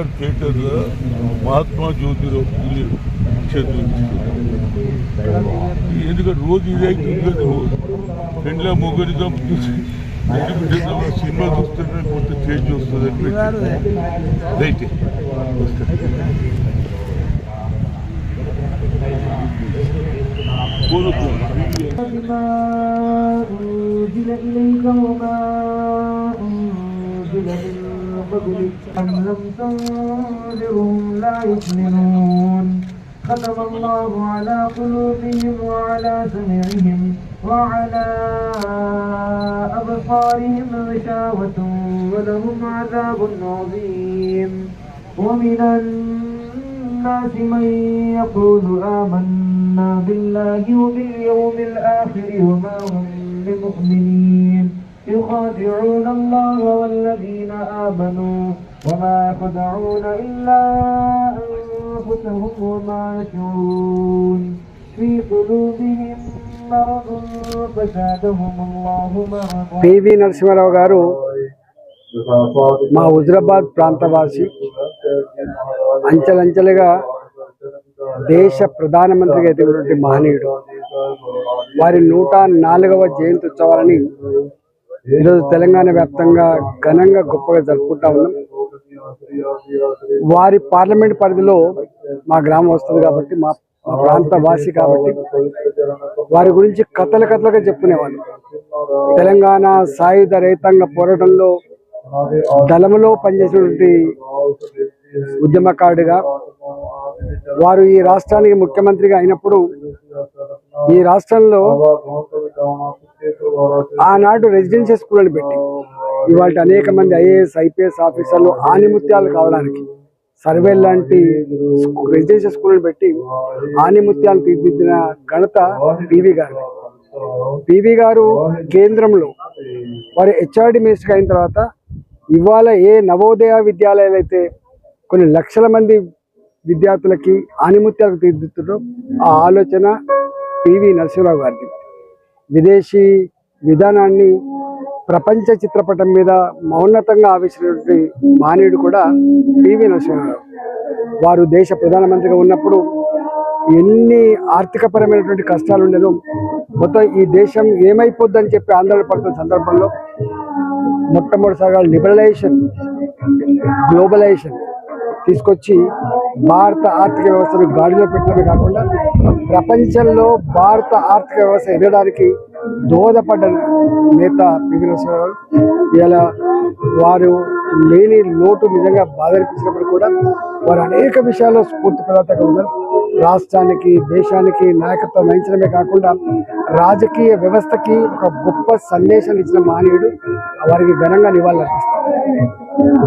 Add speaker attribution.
Speaker 1: అంబేద్కర్ థియేటర్లో మహాత్మా జ్యోతిరావు పూలే చేతులు ఎందుకంటే రోజు ఇదే ఉండదు పెండ్ల మొగ్గురితో సినిమా చూస్తుంటే కొంత చేంజ్ వస్తుంది రైట్.
Speaker 2: కోరుకో أم لم تنذرهم لا يؤمنون. ختم الله على قلوبهم وعلى سمعهم وعلى أبصارهم غشاوة ولهم عذاب عظيم. ومن الناس من يقول آمنا بالله وباليوم الآخر وما هم بمؤمنين. يخادعون الله والذين آمنوا وما يخدعون إلا أنفسهم وما يشعرون في قلوبهم مرض فزادهم الله مرضا
Speaker 3: పివి నరసింహారావు గారు మా హుజరాబాద్ ప్రాంతవాసి అంచెలంచెలుగా దేశ ప్రధానమంత్రిగా ఎదిగినటువంటి మహనీయుడు వారి నూట నాలుగవ జయంతి ఉత్సవాలని ఈరోజు తెలంగాణ వ్యాప్తంగా ఘనంగా గొప్పగా జరుపుకుంటా ఉన్నాం. వారి పార్లమెంట్ పరిధిలో మా గ్రామం వస్తుంది కాబట్టి మా మా ప్రాంత వాసి కాబట్టి వారి గురించి కథలు కథలుగా చెప్పుకునేవాళ్ళు. తెలంగాణ సాయుధ రైతాంగ పోరాటంలో దళములో పనిచేసినటువంటి ఉద్యమకారుడిగా వారు ఈ రాష్ట్రానికి ముఖ్యమంత్రిగా అయినప్పుడు ఈ రాష్ట్రంలో ఆనాడు రెసిడెన్షియల్ స్కూళ్ళని పెట్టి ఇవాళ అనేక మంది ఐఏఎస్ ఐపీఎస్ ఆఫీసర్లు ఆనిముత్యాలు కావడానికి సర్వే లాంటి రెసిడెన్షియల్ స్కూళ్ళని పెట్టి ఆనిముత్యాలు తీర్చిదిద్దిన ఘనత పివి గారు. పివి గారు కేంద్రంలో వారు హెచ్ఆర్డి మినిస్టర్ అయిన తర్వాత ఇవాళ ఏ నవోదయ విద్యాలయాలు అయితే కొన్ని లక్షల మంది విద్యార్థులకి ఆనిముత్యాలకు తీర్చిదిద్దుతారో ఆ ఆలోచన పివి నరసింహరావు గారిది. విదేశీ విధానాన్ని ప్రపంచ చిత్రపటం మీద మౌన్నతంగా ఆవిష్కరించినటువంటి మానవుడు కూడా పివి నరసింహారావు. వారు దేశ ప్రధానమంత్రిగా ఉన్నప్పుడు ఎన్ని ఆర్థికపరమైనటువంటి కష్టాలు ఉండేదో మొత్తం ఈ దేశం ఏమైపోద్దని చెప్పి ఆందోళన పడుతున్న సందర్భంలో మొట్టమొదటిసారిగా లిబరలైజేషన్ గ్లోబలైజేషన్ తీసుకొచ్చి భారత ఆర్థిక వ్యవస్థను గాడిలో పెట్టడమే కాకుండా ప్రపంచంలో భారత ఆర్థిక వ్యవస్థ ఎదగడానికి దోహదపడ్డ నేత పివి నరసింహారావు. ఇలా వారు లేని లోటు నిజంగా బాధ అనిపించినప్పుడు కూడా వారు అనేక విషయాల్లో స్ఫూర్తి ప్రదాతగా ఉన్నారు. రాష్ట్రానికి దేశానికి నాయకత్వం వహించడమే కాకుండా రాజకీయ వ్యవస్థకి ఒక గొప్ప సందేశాన్ని ఇచ్చిన మానవుడు వారికి ఘనంగా నివాళులు అర్పిస్తారు